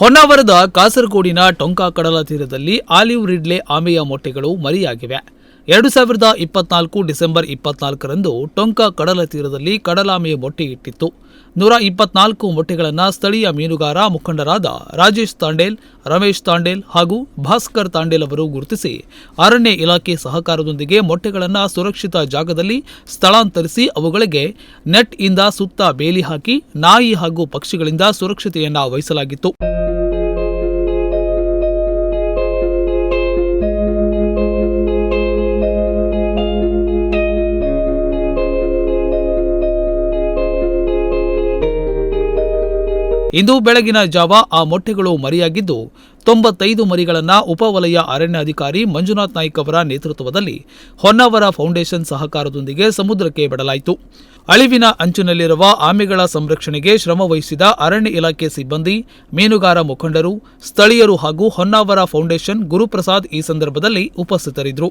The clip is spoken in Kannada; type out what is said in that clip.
ಹೊನ್ನಾವರದ ಕಾಸರಗೋಡಿನ ಟೊಂಕಾ ಕಡಲ ತೀರದಲ್ಲಿ ಆಲಿವ್ ರಿಡ್ಲೆ ಆಮೆಯ ಮೊಟ್ಟೆಗಳು ಮರಿಯಾಗಿವೆ. ಎರಡು ಸಾವಿರದ ಇಪ್ಪತ್ನಾಲ್ಕು ಡಿಸೆಂಬರ್ ಇಪ್ಪತ್ನಾಲ್ಕರಂದು ಟೊಂಕಾ ಕಡಲ ತೀರದಲ್ಲಿ ಕಡಲಾಮೆಯ ಮೊಟ್ಟೆ ಇಟ್ಟಿತ್ತು. ನೂರ ಇಪ್ಪತ್ನಾಲ್ಕು ಮೊಟ್ಟೆಗಳನ್ನು ಸ್ಥಳೀಯ ಮೀನುಗಾರ ಮುಖಂಡರಾದ ರಾಜೇಶ್ ತಾಂಡೇಲ್, ರಮೇಶ್ ತಾಂಡೇಲ್ ಹಾಗೂ ಭಾಸ್ಕರ್ ತಾಂಡೇಲ್ ಅವರು ಗುರುತಿಸಿ ಅರಣ್ಯ ಇಲಾಖೆ ಸಹಕಾರದೊಂದಿಗೆ ಮೊಟ್ಟೆಗಳನ್ನು ಸುರಕ್ಷಿತ ಜಾಗದಲ್ಲಿ ಸ್ಥಳಾಂತರಿಸಿ ಅವುಗಳಿಗೆ ನೆಟ್ ಇಂದ ಸುತ್ತ ಬೇಲಿ ಹಾಕಿ ನಾಯಿ ಹಾಗೂ ಪಕ್ಷಿಗಳಿಂದ ಸುರಕ್ಷತೆಯನ್ನು ವಹಿಸಲಾಗಿತ್ತು. ಇಂದು ಬೆಳಗಿನ ಜಾವ ಆ ಮೊಟ್ಟೆಗಳು ಮರಿಯಾಗಿದ್ದು ತೊಂಬತ್ತೈದು ಮರಿಗಳನ್ನು ಉಪವಲಯ ಅರಣ್ಯಾಧಿಕಾರಿ ಮಂಜುನಾಥ್ ನಾಯ್ಕ್ ಅವರ ನೇತೃತ್ವದಲ್ಲಿ ಹೊನ್ನಾವರ ಫೌಂಡೇಶನ್ ಸಹಕಾರದೊಂದಿಗೆ ಸಮುದ್ರಕ್ಕೆ ಬಿಡಲಾಯಿತು. ಅಳಿವಿನ ಅಂಚಿನಲ್ಲಿರುವ ಆಮೆಗಳ ಸಂರಕ್ಷಣೆಗೆ ಶ್ರಮವಹಿಸಿದ ಅರಣ್ಯ ಇಲಾಖೆ ಸಿಬ್ಬಂದಿ, ಮೀನುಗಾರ ಮುಖಂಡರು, ಸ್ಥಳೀಯರು ಹಾಗೂ ಹೊನ್ನಾವರ ಫೌಂಡೇಶನ್ ಗುರುಪ್ರಸಾದ್ ಈ ಸಂದರ್ಭದಲ್ಲಿ ಉಪಸ್ಥಿತರಿದ್ದರು.